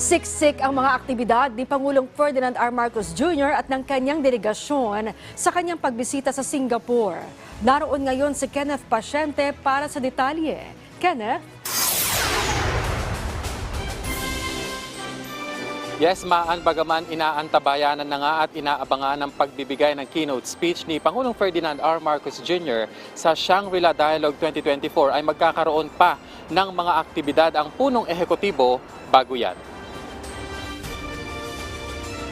Siksik ang mga aktibidad ni Pangulong Ferdinand R. Marcos Jr. at ng kanyang delegasyon sa kanyang pagbisita sa Singapore. Naroon ngayon si Kenneth Pasyente para sa detalye. Kenneth? Yes, maan bagaman inaantabayanan na nga at inaabangan ang pagbibigay ng keynote speech ni Pangulong Ferdinand R. Marcos Jr. sa Shangri-La Dialogue 2024 ay magkakaroon pa ng mga aktibidad ang punong ehekutibo bago yan.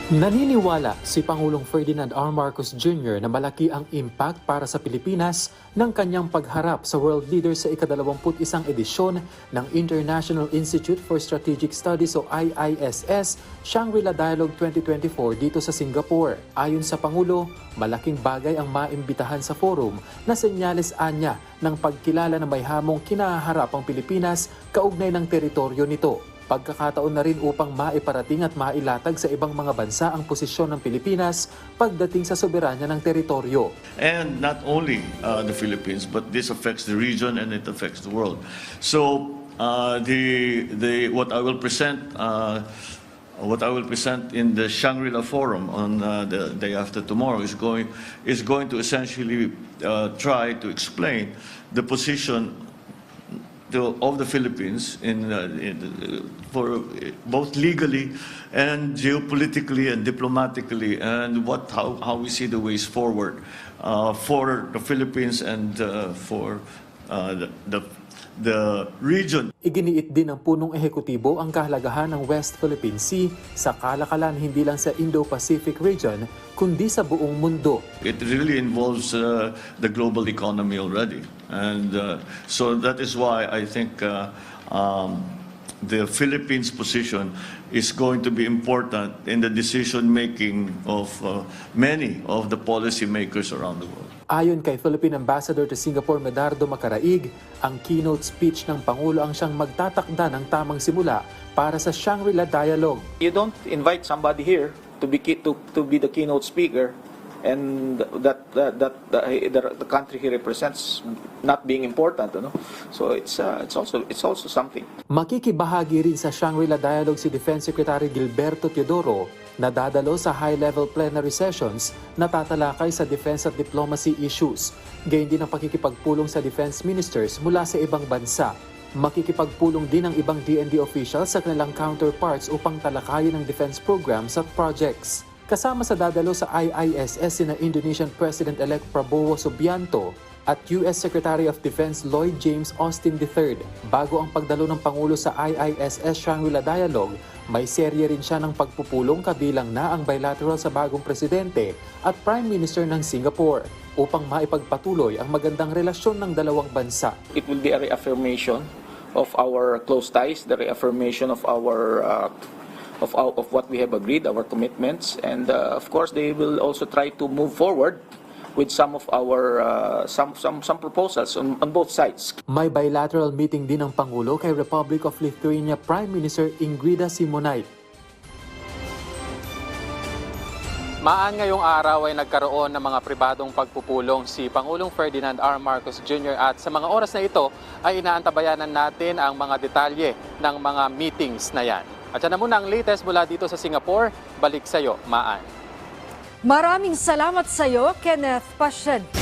Naniniwala si Pangulong Ferdinand R. Marcos Jr. na malaki ang impact para sa Pilipinas ng kanyang pagharap sa world leader sa ikadalawamput isang edisyon ng International Institute for Strategic Studies o IISS Shangri-La Dialogue 2024 dito sa Singapore. Ayon sa Pangulo, malaking bagay ang maimbitahan sa forum na senyales anya ng pagkilala na may hamong kinaharap ang Pilipinas kaugnay ng teritoryo nito. Pagkakataon na rin upang maiparating at mailatag sa ibang mga bansa ang posisyon ng Pilipinas pagdating sa soberanya ng teritoryo. and not only uh, the Philippines, but this affects the region and it affects the world. So uh, the the what I will present. Uh, what I will present in the Shangri-La Forum on uh, the day after tomorrow is going is going to essentially uh, try to explain the position the, of the Philippines in, uh, in uh, for uh, both legally and geopolitically and diplomatically and what how, how we see the ways forward uh, for the Philippines and uh, for uh, the, the the region. Iginiit din ng punong ehekutibo ang kahalagahan ng West Philippine Sea sa kalakalan hindi lang sa Indo-Pacific region kundi sa buong mundo. It really involves uh, the global economy already, and uh, so that is why I think uh, um, the Philippines' position is going to be important in the decision making of uh, many of the policymakers around the world. Ayon kay Philippine Ambassador to Singapore Medardo Macaraig, ang keynote speech ng Pangulo ang siyang magtatakda ng tamang simula para sa Shangri-La Dialogue. You don't invite somebody here to be to, to be the keynote speaker and that that, that the, the, country he represents not being important know so it's uh, it's also it's also something Makikibahagi rin sa Shangri-La Dialogue si Defense Secretary Gilberto Teodoro na dadalo sa high-level plenary sessions na tatalakay sa defense at diplomacy issues. Gayun din ang pakikipagpulong sa defense ministers mula sa ibang bansa. Makikipagpulong din ang ibang DND officials sa kanilang counterparts upang talakayin ang defense programs at projects. Kasama sa dadalo sa IISS sina Indonesian President-elect Prabowo Subianto at US Secretary of Defense Lloyd James Austin III. Bago ang pagdalo ng Pangulo sa IISS Shangri-La Dialogue, may serye rin siya ng pagpupulong kabilang na ang bilateral sa bagong presidente at Prime Minister ng Singapore upang maipagpatuloy ang magandang relasyon ng dalawang bansa. it will be a reaffirmation of our close ties the reaffirmation of our uh, of our, of what we have agreed our commitments and uh, of course they will also try to move forward with some of our uh, some some some proposals on, on both sides May bilateral meeting din ng Pangulo kay Republic of Lithuania Prime Minister Ingrida Simonite. Maan ngayong araw ay nagkaroon ng mga pribadong pagpupulong si Pangulong Ferdinand R. Marcos Jr. at sa mga oras na ito ay inaantabayanan natin ang mga detalye ng mga meetings na yan. At yan na muna ang latest mula dito sa Singapore. Balik sa iyo, Maan. Maraming salamat sa iyo, Kenneth Pasyente.